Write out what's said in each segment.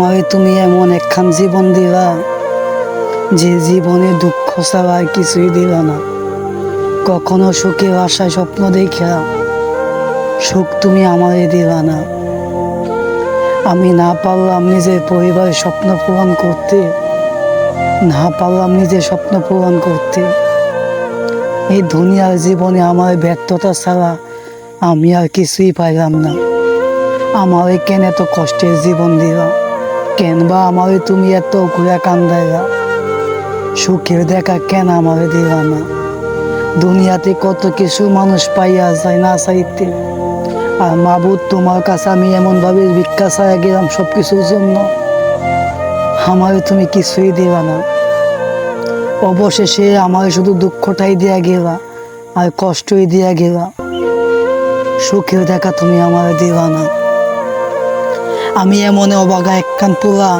আমারে তুমি এমন একখান জীবন দিলা, যে জীবনে দুঃখ ছাড়া আর কিছুই দিলা না। কখনো সুখের আশায় স্বপ্ন দেখা সুখ তুমি আমারে দিলা না। আমি না পারলাম নিজের পরিবারের স্বপ্ন পূরণ করতে, না পারলাম নিজের স্বপ্ন পূরণ করতে। এই দুনিয়ার জীবনে আমার ব্যর্থতা ছাড়া আমি আর কিছুই পাইলাম না। আমারে কেন এত কষ্টের জীবন দিলা? কেন বা আমারে তুমি এত ঘুরা কান্দাইলা সুখের দেখা কেন আমারে দিলা না? দুনিয়াতে কত কিছু মানুষ পাইয়া যায় না চাইতে। আর মাবুদ, তোমার কাছে আমি এমনভাবে ভিক্ষা চাইয়া গেলাম সব কিছুর জন্য। আমারে তুমি কিছুই দিলা না। অবশেষে আমার শুধু দুঃখটাই দিয়া গেলা, আর কষ্টই দিয়া গেলা। সুখের দেখা তুমি আমার দিলা না। আমি এমন অবাগা একখান পোলা,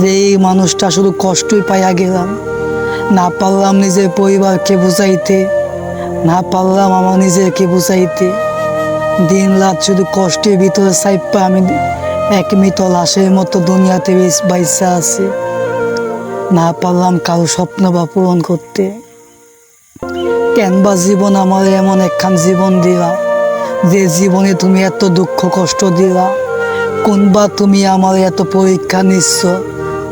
যে এই মানুষটা শুধু কষ্টই পাইয়া গেলাম। না পারলাম নিজের পরিবারকে বুঝাইতে, না পারলাম আমার নিজেকে বুঝাইতে। দিন রাত শুধু কষ্টের ভিতরে সাইপা আমি এক মৃত লাশের মতো দুনিয়াতে বাইসা আছে। না পারলাম কারও স্বপ্ন বা পূরণ করতে। বা জীবন আমার এমন একখান জীবন দিলা, যে জীবনে তুমি এত দুঃখ কষ্ট দিলা? কোন বা তুমি আমার এত পরীক্ষা নিচ্ছ?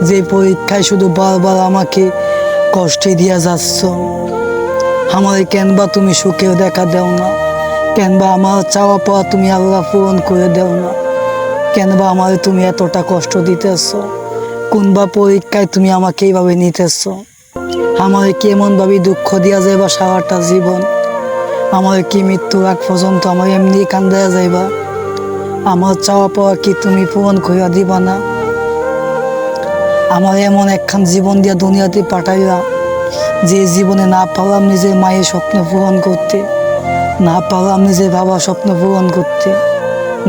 যে পরীক্ষায় শুধু বারবার আমাকে কষ্টে দিয়া যাচ্ছ। আমার কেন বা তুমি সুখের দেখা দেও না। কেন বা আমার চাওয়া পাওয়া তুমি আল্লাহ পূরণ করে দেও না। কেন বা আমার তুমি এতটা কষ্ট দিতেছ? কোন বা পরীক্ষায় তুমি আমাকে এইভাবে নিতেছ? আমার কি এমনভাবে দুঃখ দিয়া যাইবা সারাটা জীবন? আমার কি মৃত্যু আগ পর্যন্ত আমার এমনি কান্দায়া যাইবা? আমার চাওয়া পাওয়া কি তুমি পূরণ করিয়া দিবা না? আমার এমন একখান জীবন দিয়া দুনিয়াতে পাঠাইলা যে জীবনে না পারলাম নিজের মায়ের স্বপ্ন পূরণ করতে, না পারলাম নিজের বাবার স্বপ্ন পূরণ করতে,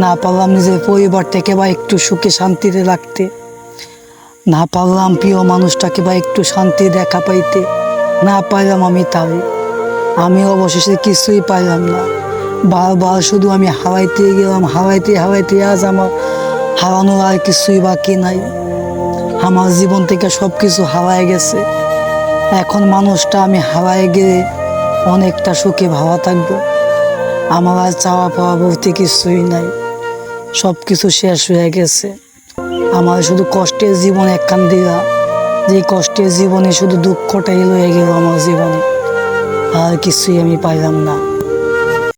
না পারলাম নিজের পরিবারটাকে বা একটু সুখে শান্তিতে রাখতে, না পারলাম প্রিয় মানুষটাকে বা একটু শান্তি দেখা পাইতে, না পাইলাম আমি তাই আমি অবশেষে কিছুই পাইলাম না। বারবার শুধু আমি হারাইতে গেলাম হারাইতে হারাইতে আজ আমার হারানোর আর কিছুই বাকি নাই। আমার জীবন থেকে সব কিছু হারায় গেছে। এখন মানুষটা আমি হারায় গেলে অনেকটা সুখে ভাবা থাকব। আমার আর চাওয়া পাওয়া বলতে কিছুই নাই। সব কিছু শেষ হয়ে গেছে। আমার শুধু কষ্টের জীবন একখান দিলা যে কষ্টের জীবনে শুধু দুঃখটাই লয়ে গেল আমার জীবনে। আর কিছুই আমি পাইলাম না।